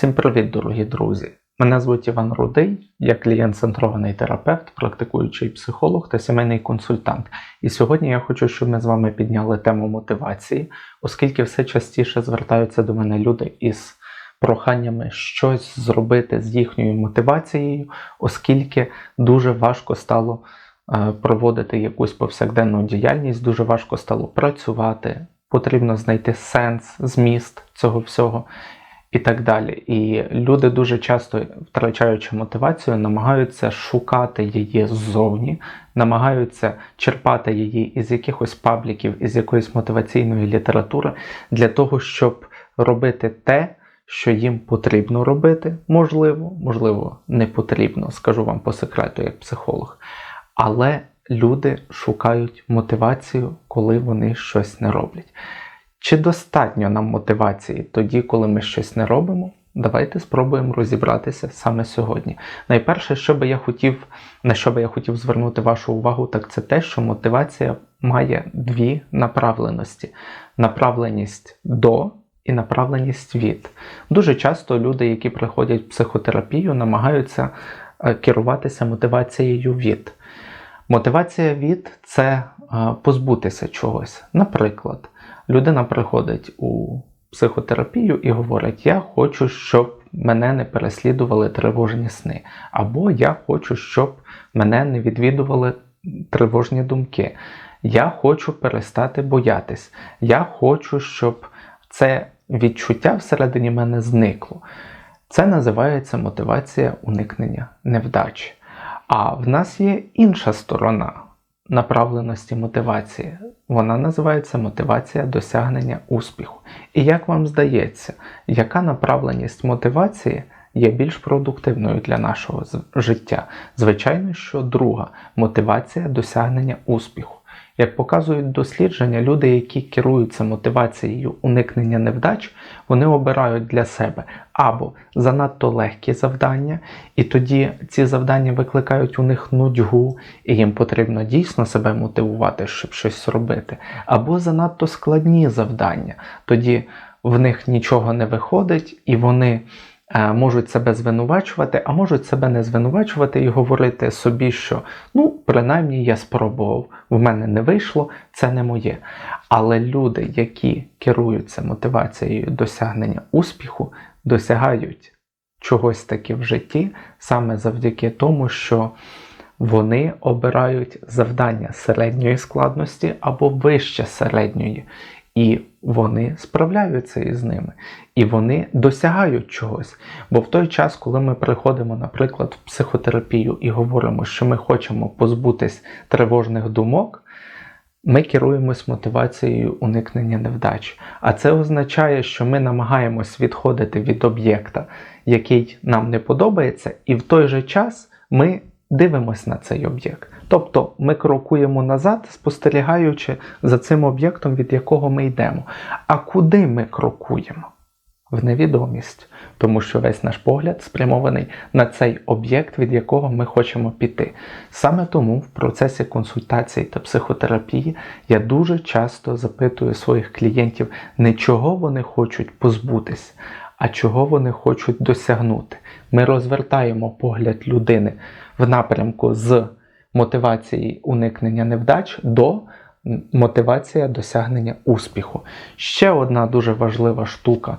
Всім привіт, дорогі друзі! Мене звуть Іван Рудий, я клієнт-центрований терапевт, практикуючий психолог та сімейний консультант. І сьогодні я хочу, щоб ми з вами підняли тему мотивації, оскільки все частіше звертаються до мене люди із проханнями щось зробити з їхньою мотивацією, оскільки дуже важко стало е, проводити якусь повсякденну діяльність, дуже важко стало працювати, потрібно знайти сенс, зміст цього всього і так далі. І люди дуже часто, втрачаючи мотивацію, намагаються шукати її ззовні, намагаються черпати її із якихось пабліків, із якоїсь мотиваційної літератури для того, щоб робити те. Що їм потрібно робити, можливо, можливо, не потрібно, скажу вам по секрету, як психолог. Але люди шукають мотивацію, коли вони щось не роблять. Чи достатньо нам мотивації тоді, коли ми щось не робимо? Давайте спробуємо розібратися саме сьогодні. Найперше, що би я хотів, на що би я хотів звернути вашу увагу, так це те, що мотивація має дві направленості: направленість до і направленість від. Дуже часто люди, які приходять в психотерапію, намагаються е, керуватися мотивацією від. Мотивація від це позбутися чогось. Наприклад людина приходить у психотерапію і говорить: Я хочу, щоб мене не переслідували тривожні сни, або я хочу, щоб мене не відвідували тривожні думки. Я хочу перестати боятись. Я хочу, щоб це відчуття всередині мене зникло. Це називається мотивація уникнення невдачі. А в нас є інша сторона направленості мотивації. Вона називається мотивація досягнення успіху. І як вам здається, яка направленість мотивації є більш продуктивною для нашого життя? Звичайно, що друга мотивація досягнення успіху. Як показують дослідження, люди, які керуються мотивацією уникнення невдач, вони обирають для себе або занадто легкі завдання, і тоді ці завдання викликають у них нудьгу, і їм потрібно дійсно себе мотивувати, щоб щось робити, або занадто складні завдання, тоді в них нічого не виходить, і вони можуть себе звинувачувати, а можуть себе не звинувачувати і говорити собі, що ну, принаймні я спробував, в мене не вийшло, це не моє. Але люди, які керуються мотивацією досягнення успіху, досягають чогось таки в житті саме завдяки тому, що вони обирають завдання середньої складності або вище середньої. І вони справляються із ними. І вони досягають чогось. Бо в той час, коли ми приходимо, наприклад, в психотерапію і говоримо, що ми хочемо позбутись тривожних думок, ми керуємось мотивацією уникнення невдач. А це означає, що ми намагаємось відходити від об'єкта, який нам не подобається, і в той же час ми дивимось на цей об'єкт. Тобто ми крокуємо назад, спостерігаючи за цим об'єктом, від якого ми йдемо. А куди ми крокуємо? В невідомість, тому що весь наш погляд спрямований на цей об'єкт, від якого ми хочемо піти. Саме тому в процесі консультації та психотерапії я дуже часто запитую своїх клієнтів, не чого вони хочуть позбутись, а чого вони хочуть досягнути. Ми розвертаємо погляд людини в напрямку з мотивації уникнення невдач до мотивації досягнення успіху. Ще одна дуже важлива штука.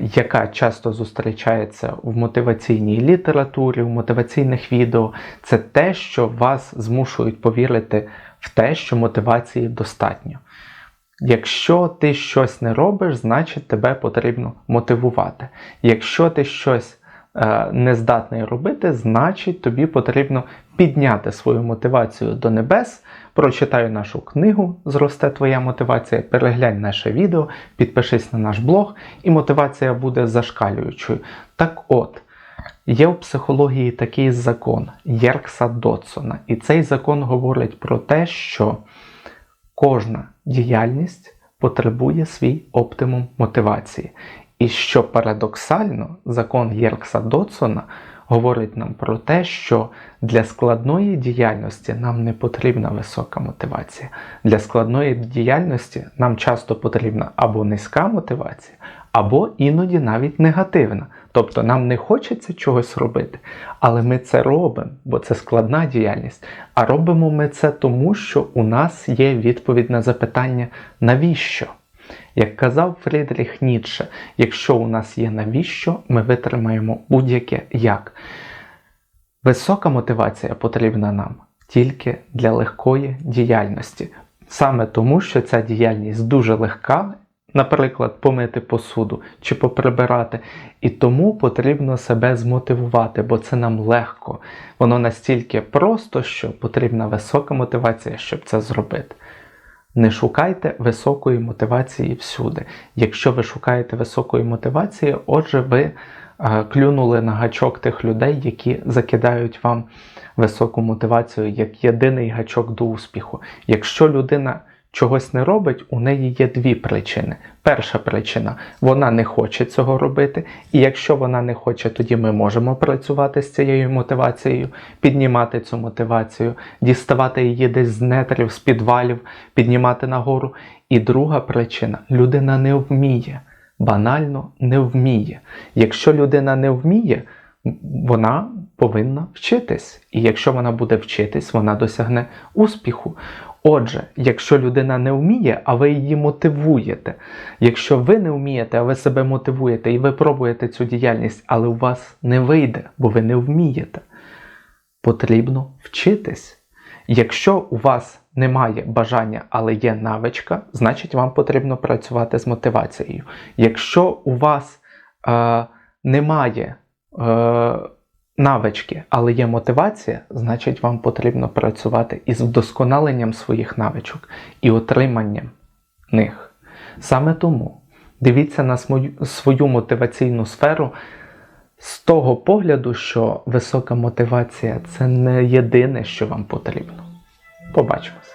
Яка часто зустрічається в мотиваційній літературі, в мотиваційних відео, це те, що вас змушують повірити в те, що мотивації достатньо. Якщо ти щось не робиш, значить тебе потрібно мотивувати. Якщо ти щось Е, не здатний робити, значить тобі потрібно підняти свою мотивацію до небес. Прочитай нашу книгу, зросте твоя мотивація, переглянь наше відео, підпишись на наш блог, і мотивація буде зашкалюючою. Так от, є в психології такий закон Єркса Дотсона. І цей закон говорить про те, що кожна діяльність потребує свій оптимум мотивації. І що парадоксально, закон Єркса Дотсона говорить нам про те, що для складної діяльності нам не потрібна висока мотивація. Для складної діяльності нам часто потрібна або низька мотивація, або іноді навіть негативна. Тобто нам не хочеться чогось робити, але ми це робимо, бо це складна діяльність. А робимо ми це тому, що у нас є відповідь на запитання навіщо? Як казав Фрідріх Ніцше, якщо у нас є навіщо, ми витримаємо будь-яке як. Висока мотивація потрібна нам тільки для легкої діяльності. Саме тому, що ця діяльність дуже легка, наприклад, помити посуду чи поприбирати, і тому потрібно себе змотивувати, бо це нам легко. Воно настільки просто, що потрібна висока мотивація, щоб це зробити. Не шукайте високої мотивації всюди. Якщо ви шукаєте високої мотивації, отже, ви е, клюнули на гачок тих людей, які закидають вам високу мотивацію як єдиний гачок до успіху. Якщо людина чогось не робить, у неї є дві причини. Перша причина вона не хоче цього робити, і якщо вона не хоче, тоді ми можемо працювати з цією мотивацією, піднімати цю мотивацію, діставати її десь з нетрів, з підвалів, піднімати нагору. І друга причина людина не вміє, банально не вміє. Якщо людина не вміє, вона повинна вчитись. І якщо вона буде вчитись, вона досягне успіху. Отже, якщо людина не вміє, а ви її мотивуєте, якщо ви не вмієте, а ви себе мотивуєте і ви пробуєте цю діяльність, але у вас не вийде, бо ви не вмієте, потрібно вчитись. Якщо у вас немає бажання, але є навичка, значить вам потрібно працювати з мотивацією. Якщо у вас е, немає е, навички, але є мотивація, значить вам потрібно працювати із вдосконаленням своїх навичок і отриманням них. Саме тому дивіться на свою, мотиваційну сферу з того погляду, що висока мотивація це не єдине, що вам потрібно. Побачимось!